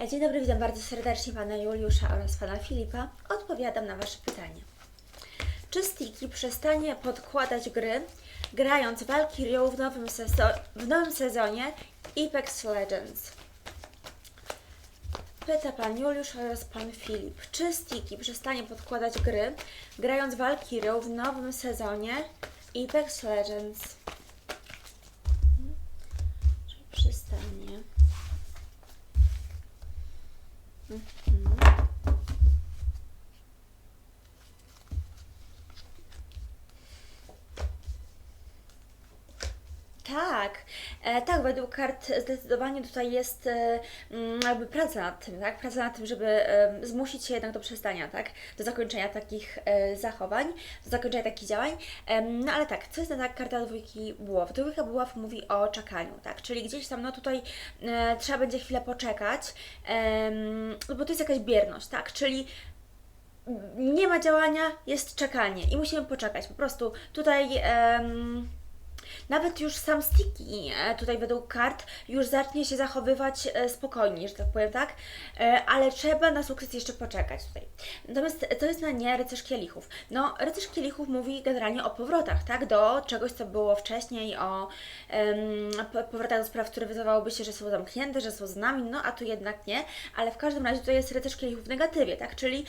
E, Dzień dobry, witam bardzo serdecznie Pana Juliusza oraz Pana Filipa. Odpowiadam na Wasze pytanie. Czy Sticky przestanie podkładać gry, grając Valkyrią w nowym, sezo- w nowym sezonie Apex Legends? Pyta Pan Juliusz oraz Pan Filip. Czy Sticky przestanie podkładać gry, grając Valkyrią w nowym sezonie Apex Legends? Mm. Tak, e, tak, według kart zdecydowanie tutaj jest e, mm, jakby praca nad tym, tak? Praca nad tym, żeby e, zmusić się jednak do przestania, tak? Do zakończenia takich e, zachowań, do zakończenia takich działań. Em, no ale tak, co jest na tak karta dwójki buław? Dwójka buław mówi o czekaniu, tak? Czyli gdzieś tam, no tutaj e, trzeba będzie chwilę poczekać, no bo to jest jakaś bierność, tak? Czyli nie ma działania, jest czekanie i musimy poczekać. Po prostu tutaj nawet już sam Sticky e, tutaj według kart już zacznie się zachowywać e, spokojnie, że tak powiem, tak? E, Ale trzeba na sukces jeszcze poczekać tutaj. Natomiast to jest na nie rycerz kielichów. No, rycerz kielichów mówi generalnie o powrotach, tak? Do czegoś, co było wcześniej, o po- powrotach do spraw, które wydawałoby się, że są zamknięte, że są z nami, no a tu jednak nie. Ale w każdym razie tutaj jest rycerz kielichów w negatywie, tak? Czyli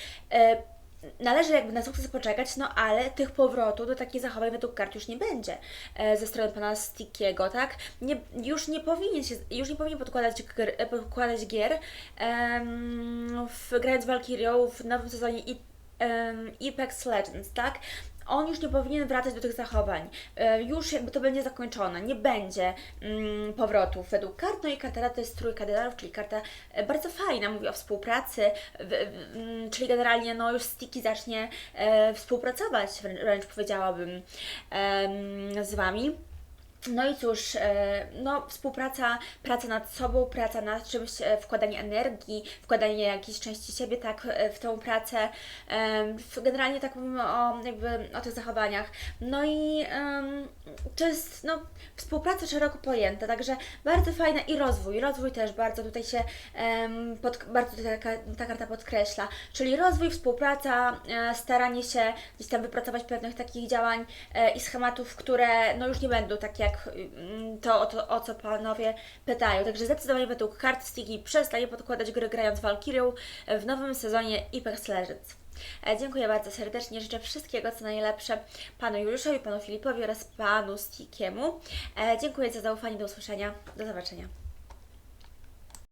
należy jakby na sukces poczekać, no ale tych powrotów do takich zachowań według kart już nie będzie e, ze strony pana Stickiego, tak? Nie, już nie powinien się, już nie powinien podkładać, gr, e, podkładać gier em, w, grając Valkyrią w nowym sezonie I, Apex Legends, tak? On już nie powinien wracać do tych zachowań. E, już jakby to będzie zakończone. Nie będzie mm, powrotów według kart. No i karta rad to jest trójka czyli karta e, bardzo fajna, mówi o współpracy, w, w, mm, czyli generalnie no już Sticky zacznie e, współpracować, wrę- wręcz powiedziałabym, em, z Wami. No i cóż, e, no współpraca, praca nad sobą, praca nad czymś, e, wkładanie energii, wkładanie jakiejś części siebie tak e, w tą pracę. Generalnie tak mówimy o jakby o tych zachowaniach. No i to jest no, współpraca szeroko pojęta, także bardzo fajna i rozwój. Rozwój też bardzo tutaj się pod, bardzo tutaj ta, ta karta podkreśla. Czyli rozwój, współpraca, staranie się gdzieś tam wypracować pewnych takich działań i schematów, które no już nie będą takie jak mm, to, to, o co panowie pytają. Także zdecydowanie według kart Sticky przestaje podkładać gry grając Valkyrią w nowym sezonie Apex Legends. E, Dziękuję bardzo serdecznie. Życzę wszystkiego co najlepsze panu Juliuszowi, panu Filipowi oraz panu Stickiemu. E, Dziękuję za zaufanie. Do usłyszenia. Do zobaczenia.